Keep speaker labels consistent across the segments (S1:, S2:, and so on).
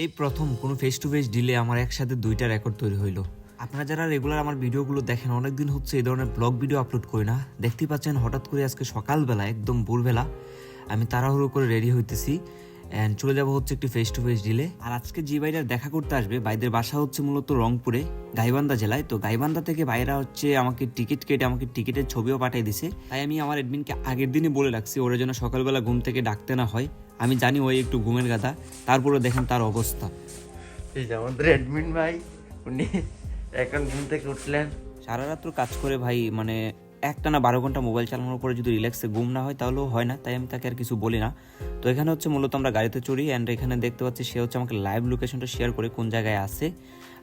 S1: এই প্রথম কোনো ফেস টু ফেস ডিলে আমার একসাথে দুইটা রেকর্ড তৈরি হইল। আপনারা যারা রেগুলার আমার ভিডিওগুলো দেখেন, অনেকদিন হচ্ছে এই ধরনের ব্লগ ভিডিও আপলোড করি না। দেখতে পাচ্ছেন, হঠাৎ করে আজকে সকালবেলা, একদম ভোরবেলা, আমি তাড়াহুড়ো করে রেডি হইতেছি। অ্যান্ড চলে যাব হচ্ছে একটি ফেস টু ফেস ডিলে আর আজকে যে বাইরা দেখা করতে আসবে বাইদের বাসা হচ্ছে মূলত রংপুরে গাইবান্ধা জেলায়। তো গাইবান্ধা থেকে বাইরা হচ্ছে আমাকে টিকিট কেটে আমাকে টিকিটের ছবিও পাঠিয়ে দিছে। তাই আমি আমার অ্যাডমিনকে আগের দিনই বলে রাখছি ওরা যেন সকালবেলা ঘুম থেকে ডাকতে না হয়। আমি জানি ওই একটু ঘুমের গাদা তারপরে দেখেন তার অবস্থা।
S2: এই যে আমাদের অ্যাডমিন ভাই উনি এখন ঘুম থেকে উঠলেন।
S1: সারা রাত্র কাজ করে ভাই মানে একটা না বারো ঘণ্টা মোবাইল চালানোর পরে যদি রিল্যাক্সে ঘুম না হয়, তাহলেও হয় না, তাই আমি তাকে আর কিছু বলি না। তো এখানে হচ্ছে মূলত আমরা গাড়িতে চড়ি অ্যান্ড এখানে দেখতে পাচ্ছি সে হচ্ছে আমাকে লাইভ লোকেশনটা শেয়ার করে কোন জায়গায় আছে।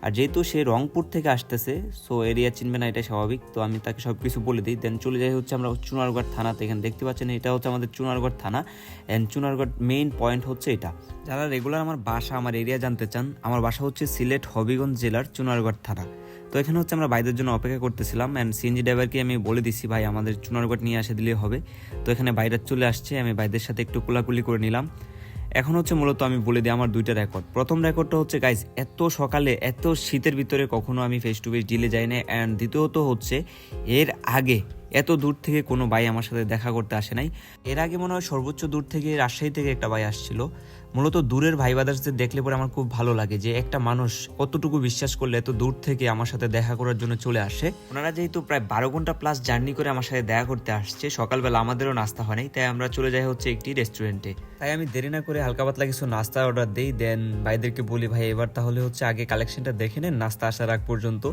S1: আর যেহেতু সে রংপুর থেকে আসতেছে সো এরিয়া চিনবে না এটা স্বাভাবিক। তো আমি তাকে সব কিছু বলে দিই। দেন চলে যাই হচ্ছে আমরা চুনারগড় থানাতে। এখানে দেখতে পাচ্ছেন, এটা হচ্ছে আমাদের চুনারগড় থানা। অ্যান্ড চুনারগড় মেইন পয়েন্ট হচ্ছে এটা। যারা রেগুলার আমার বাসা, আমার এরিয়া জানতে চান, আমার বাসা হচ্ছে সিলেট হবিগঞ্জ জেলার চুনারগড় থানা। তো এখানে হচ্ছে আমরা বাইদের জন্য অপেক্ষা করতেছিলাম অ্যান্ড সিএনজি ড্রাইভারকে আমি বলে দিছি, ভাই, আমাদের চুনারগড় নিয়ে আসে দিলেই হবে। তো এখানে বাইরের চলে আসছে, আমি বাইদের সাথে একটু কোলাকুলি করে নিলাম। এখন হচ্ছে মূলত আমি বলে দিই আমার দুইটা রেকর্ড প্রথম রেকর্ডটা হচ্ছে গাইজ এত সকালে, এত শীতের ভিতরে কখনো আমি ফেস টু ফেস ডিলে যাই না অ্যান্ড দ্বিতীয়ত হচ্ছে, এর আগে এত দূর থেকে কোনো ভাই আমার সাথে দেখা করতে আসে নাই। এর আগে মনে হয় সর্বোচ্চ দূর থেকে রাজশাহী থেকে একটা ভাই আসছিল। মূলত দূরের ভাই বাদার্সদের দেখলে পরে আমার খুব ভালো লাগে যে একটা মানুষ কতটুকু বিশ্বাস করলে এত দূর থেকে আমার সাথে দেখা করার জন্য চলে আসে। ওনারা যেহেতু প্রায় বারো ঘণ্টা প্লাস জার্নি করে আমার সাথে দেখা করতে আসছে, সকালবেলা আমাদেরও নাস্তা হয় নাই, তাই আমরা চলে যাই হচ্ছে একটি রেস্টুরেন্টে তাই আমি দেরি না করে হালকা পাতলা কিছু নাস্তা অর্ডার দিই দেন ভাইদেরকে বলি, ভাই, এবার তাহলে হচ্ছে আগে কালেকশনটা দেখে নেন, নাস্তা আসার আগ পর্যন্ত।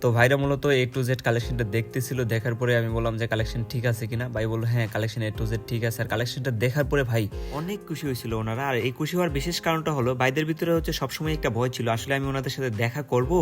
S1: তো ভাইরা মূলত এ টু জেড কালেকশনটা দেখতেছিল, দেখার পরে আমি বললাম যে কালেকশন ঠিক আছে কিনা? ভাই বলল হ্যাঁ কালেকশন এ টু জেড ঠিক আছে। আর কালেকশনটা দেখার পরে ভাই অনেক খুশি হয়েছিল ওনারা। আর এই খুশি হওয়ার বিশেষ কারণটা হলো ভাইদের ভিতরে হচ্ছে সবসময় একটা ভয় ছিল আসলে আমি ওনাদের সাথে দেখা করব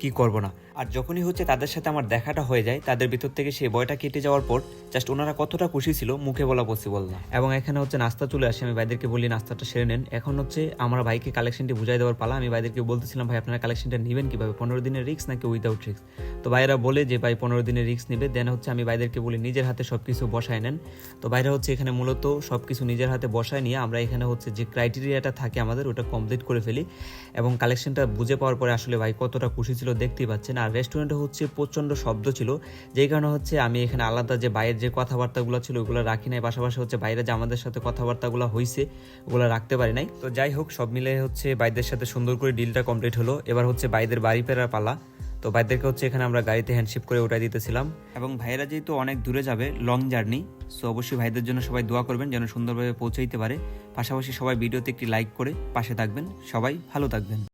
S1: কি করব না? আর যখনই হচ্ছে তাদের সাথে আমার দেখাটা হয়ে যায় তাদের ভিতর থেকে সেই ভয়টা কেটে যাওয়ার পর জাস্ট ওনারা কতটা খুশি ছিল মুখে বলা পসিবল না। এবং এখানে হচ্ছে নাস্তা চলে আসে আমি ভাইদেরকে বলি নাস্তাটা সেরে নেন। এখন হচ্ছে আমার ভাইকে কালেকশনটি বুঝাই দেওয়ার পালা আমি ভাইদেরকে বলতেছিলাম ভাই আপনারা কালেকশনটা নেবেন কীভাবে? পনেরো দিনের রিক্স নাকি উইদাউট রিক্স তো ভাইরা বলে যে ভাই পনেরো দিনের রিক্স নেবে। দেন হচ্ছে আমি ভাইদেরকে বলি নিজের হাতে সব কিছু বসায় নেন। তো ভাইরা হচ্ছে এখানে মূলত সব কিছু নিজের হাতে বসায় নিয়ে আমরা এখানে হচ্ছে যে ক্রাইটেরিয়াটা থাকে আমাদের, ওটা কমপ্লিট করে ফেলি। এবং কালেকশনটা বুঝে পাওয়ার পরে আসলে ভাই কতটা খুশি ছিল দেখতেই পাচ্ছেন। আর রেস্টুরেন্টে হচ্ছে প্রচণ্ড শব্দ ছিল, যেই কারণে হচ্ছে আমি এখানে আলাদা যে বাইরের যে কথাবার্তাগুলো ছিল ওগুলো রাখি নাই। পাশাপাশি হচ্ছে বাইরে যে আমাদের সাথে কথাবার্তাগুলো হয়েছে ওগুলো রাখতে পারি নাই। তো যাই হোক, সব মিলে হচ্ছে বাইদের সাথে সুন্দর করে ডিলটা কমপ্লিট হলো। এবার হচ্ছে বাইদের বাড়ি ফেরার পালা। তো ভাইদেরকে হচ্ছে এখানে আমরা গাড়িতে হ্যান্ডশিপ করে উঠাই দিতেছিলাম। এবং ভাইয়েরা যেহেতু অনেক দূরে যাবে লং জার্নি সো অবশ্যই ভাইদের জন্য সবাই দোয়া করবেন যেন সুন্দরভাবে পৌঁছাইতে পারে। পাশাপাশি সবাই ভিডিওতে একটি লাইক করে পাশে থাকবেন। সবাই ভালো থাকবেন।